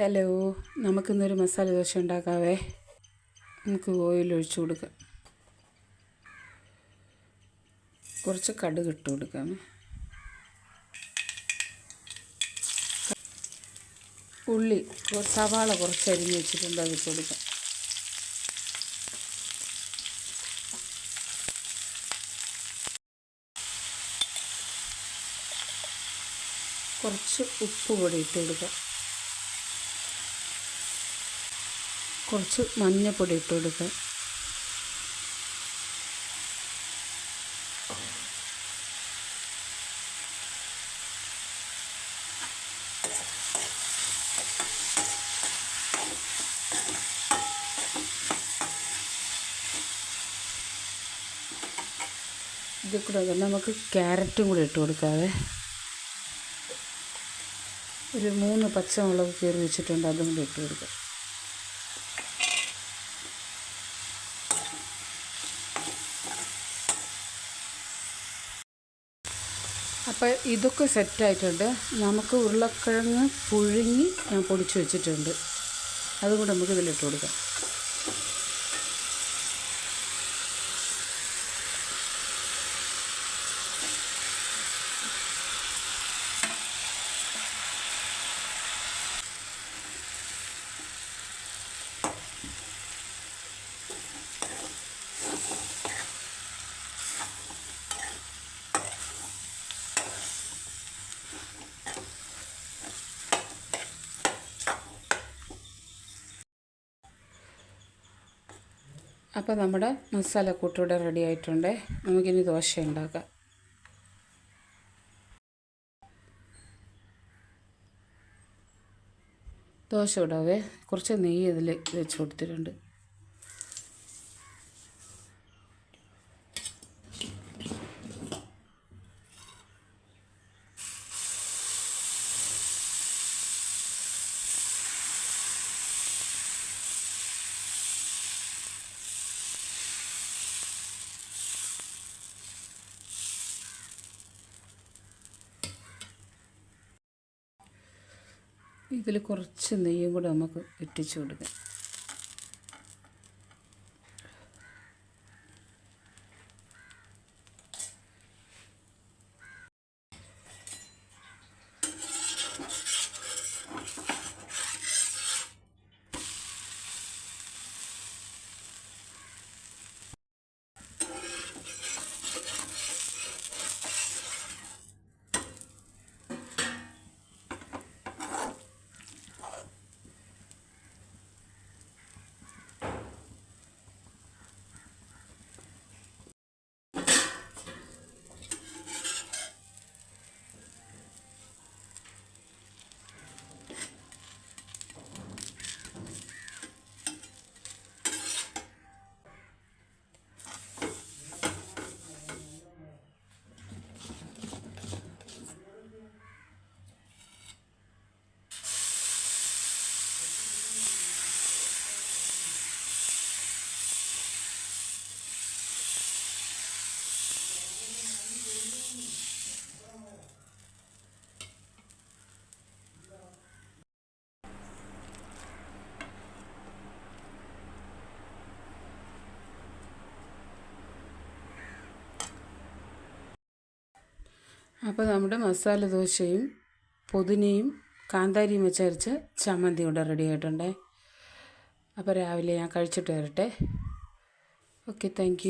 Hello നമുക്കിന്നൊരു മസാല ദോശ ഉണ്ടാക്കാവേ. നമുക്ക് oil ഒഴിച്ചു കൊടുക്കാം. കുറച്ച് കടുക് ഇട്ട് കൊടുക്കാം ഉള്ളി സവാള കുറച്ച് അരിഞ്ഞ് വെച്ചിട്ടുണ്ട് അത് കൊടുക്കാം. കുറച്ച് ഉപ്പ് കൂടി ഇട്ട് കൊടുക്കാം. കുറച്ച് മഞ്ഞൾപ്പൊടി ഇട്ട് കൊടുക്കുക. ഇത് കൂടെ നമുക്ക് ക്യാരറ്റും കൂടി ഇട്ട് കൊടുക്കാതെ ഒരു മൂന്ന് പച്ചമുളക് കീറി വെച്ചിട്ടുണ്ട് അതും കൂടി ഇട്ട് കൊടുക്കാം. അപ്പോൾ ഇതൊക്കെ സെറ്റായിട്ടുണ്ട്. നമുക്ക് ഉരുളക്കിഴങ്ങ് പുഴുങ്ങി ഞാൻ പൊടിച്ച് വെച്ചിട്ടുണ്ട്. അതുകൂടെ നമുക്ക് ഇതിലിട്ട് കൊടുക്കാം. അപ്പോൾ നമ്മുടെ മസാലക്കൂട്ട് ഇവിടെ റെഡി ആയിട്ടുണ്ട്. നമുക്കിനി ദോശ ഉണ്ടാക്കാം. ദോശ ഇടാവേ കുറച്ച് നെയ്യ് ഇതിൽ വെച്ച് കൊടുത്തിട്ടുണ്ട്. ഇതിൽ കുറച്ച് നെയ്യും കൂടെ നമുക്ക് ഇട്ടിച്ചു കൊടുക്കാം. അപ്പോൾ നമ്മുടെ മസാല ദോശയും പുതിനയും കാന്താരിയും വെച്ചരച്ച ചമ്മന്തി ഇവിടെ റെഡി ആയിട്ടുണ്ട്. അപ്പോൾ രാവിലെ ഞാൻ കഴിച്ചിട്ട് വരട്ടെ. Okay thank